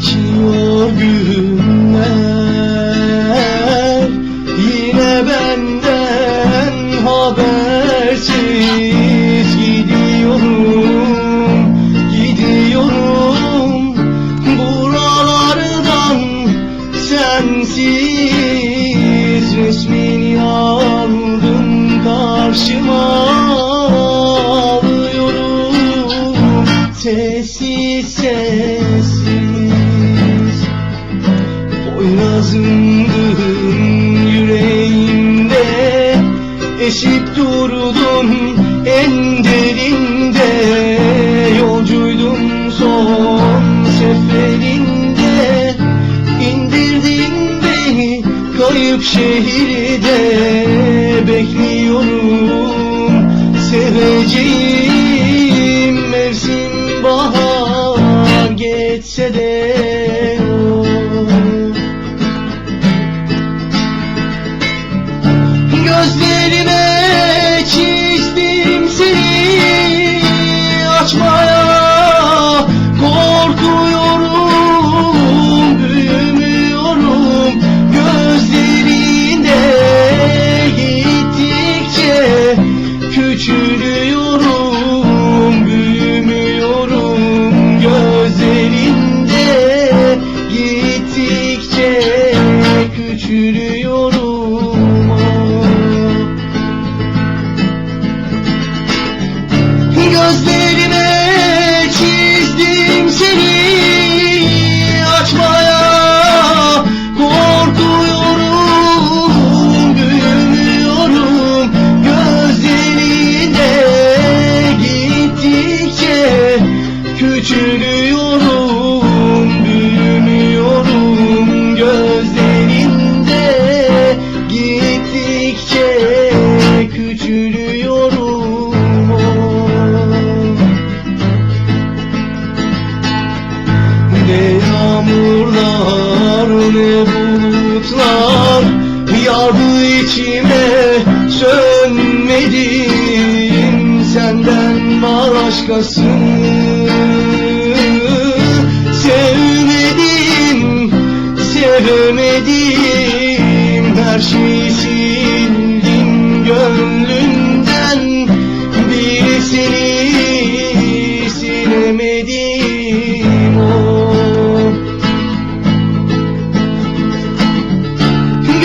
zor günler. Yine benden habersiz gidiyorum Gidiyorum. Buralardan sensiz Resmini aldım karşıma. Alıyorum Sessiz Esip durdun en derinde Yolcuydum son seferinde. İndirdin beni kayıp şehirde Bekliyorum seveceğim küçülüyorum büyümüyorum gözlerinde. Gittikçe küçülüyorum. Gözlerime yağmurlar ne bulutlar Yağdı içime sönmedim Senden başkasını Sevmedim, Her şeyi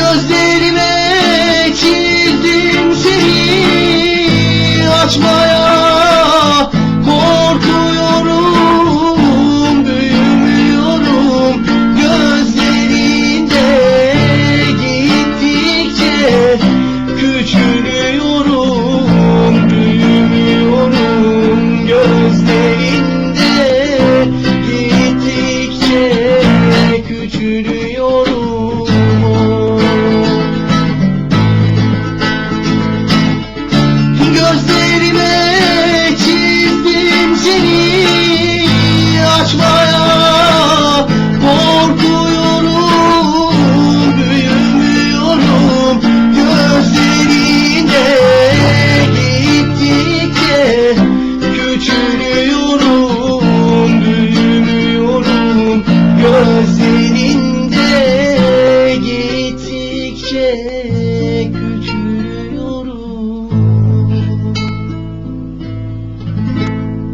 Gözlerime çizdim seni. Açmaya share.